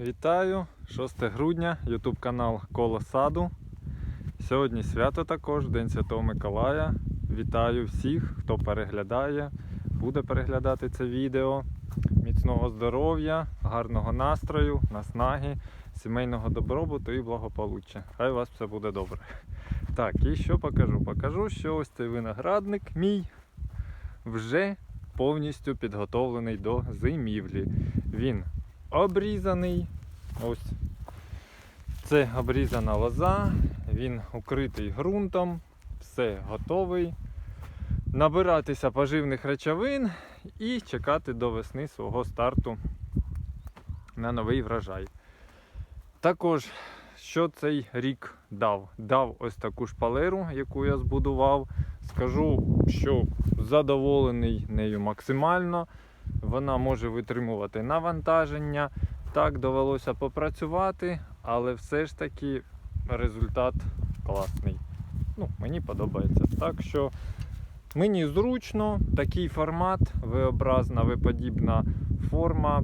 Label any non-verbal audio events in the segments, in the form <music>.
Вітаю! 6 грудня, YouTube канал Коло Саду. Сьогодні свято також, День Святого Миколая. Вітаю всіх, хто переглядає, буде переглядати це відео. Міцного здоров'я, гарного настрою, наснаги, сімейного добробуту і благополуччя. Хай у вас все буде добре. Так, і що покажу? Покажу, що ось цей виноградник мій вже повністю підготовлений до зимівлі. Він обрізаний. Ось це обрізана лоза, він укритий ґрунтом, все готовий. Набиратися поживних речовин і чекати до весни свого старту на новий врожай. Також, що цей рік дав? Дав ось таку шпалеру, яку я збудував. Скажу, що задоволений нею максимально. Вона може витримувати навантаження. Так, довелося попрацювати, але все ж таки результат класний. Ну, мені подобається. Так що мені зручно, такий формат, V-образна, V-подібна форма.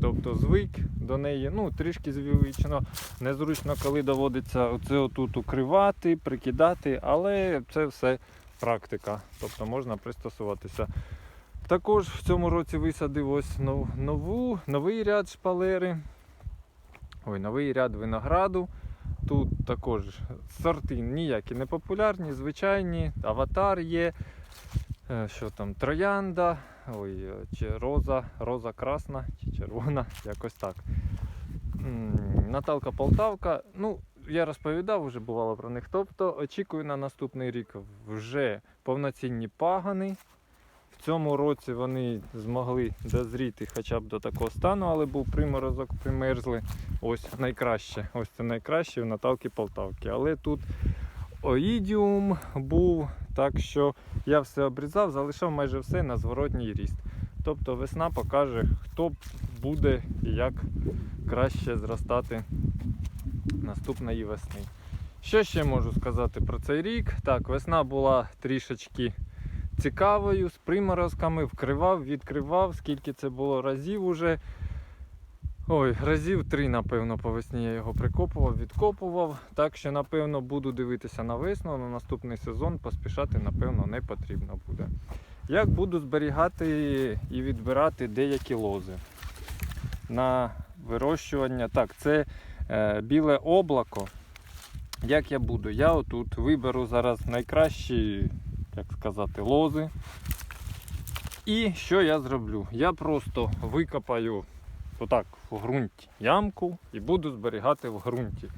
Тобто звик до неї, ну, трішки звичайно, незручно, коли доводиться оце отут укривати, прикидати, але це все практика. Тобто можна пристосуватися. Також в цьому році висадив ось нов- нову, новий ряд шпалери. Ой, новий ряд винограду. Тут також сорти ніякі не популярні, звичайні. Аватар є. Е, Що там? Троянда, ой, е, чи роза, роза красна чи червона, <laughs> якось так. Наталка Полтавка. Ну, я розповідав, вже бувало про них. Тобто очікую на наступний рік вже повноцінні пагани. В цьому році вони змогли дозріти хоча б до такого стану, але був приморозок, примерзли. Ось найкраще. Ось це найкраще в Наталки Полтавки. Але тут оїдіум був, так що я все обрізав, залишав майже все на зворотній ріст. Тобто весна покаже, хто буде і як краще зростати наступної весни. Що ще можу сказати про цей рік? Так, весна була трішечки цікавою, з приморозками, вкривав, відкривав, скільки це було разів уже. Ой, разів три, напевно, по весні я його прикопував, відкопував. Так що, напевно, буду дивитися на весну, на наступний сезон поспішати, напевно, не потрібно буде. Як буду зберігати і відбирати деякі лози на вирощування. Так, це е, біле облако. Як я буду? Я отут виберу зараз найкращі, як сказати, лози. І що я зроблю? Я просто викопаю отак в ґрунті ямку і буду зберігати в ґрунті.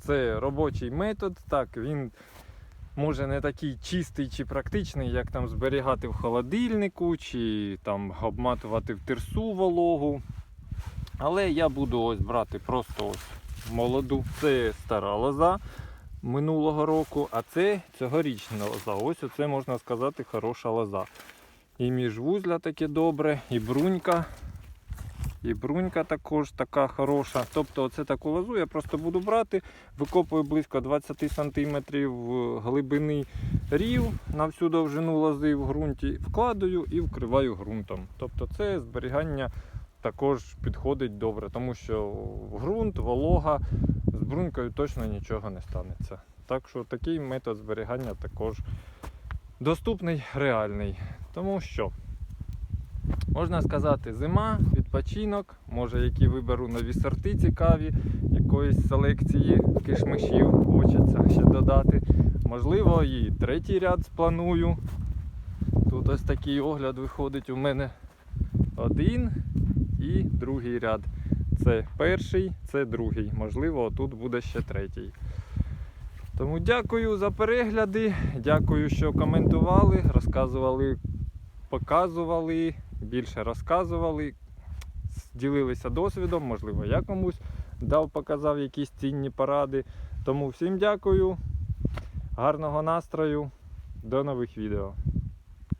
Це робочий метод, так, він може не такий чистий чи практичний, як там зберігати в холодильнику, чи там обматувати в тирсу вологу. Але я буду ось брати просто ось молоду. Це стара лоза минулого року, а це цьогорічна лоза. Ось оце можна сказати хороша лоза. І міжвузля таке добре, і брунька. І брунька також така хороша. Тобто оце таку лозу я просто буду брати, викопую близько 20 см глибини рів на всю довжину лози в ґрунті, вкладаю і вкриваю ґрунтом. Тобто це зберігання також підходить добре, тому що ґрунт, волога, брунькою точно нічого не станеться. Так що такий метод зберігання також доступний, реальний. Тому що, можна сказати, зима, відпочинок, може які виберу нові сорти цікаві, якоїсь селекції кишмишів хочеться ще додати. Можливо, і третій ряд спланую. Тут ось такий огляд виходить у мене один і другий ряд. Це перший, це другий. Можливо, тут буде ще третій. Тому дякую за перегляди. Дякую, що коментували, розказували, показували, більше розказували, ділилися досвідом, можливо, я комусь дав, показав якісь цінні поради. Тому всім дякую, гарного настрою, до нових відео.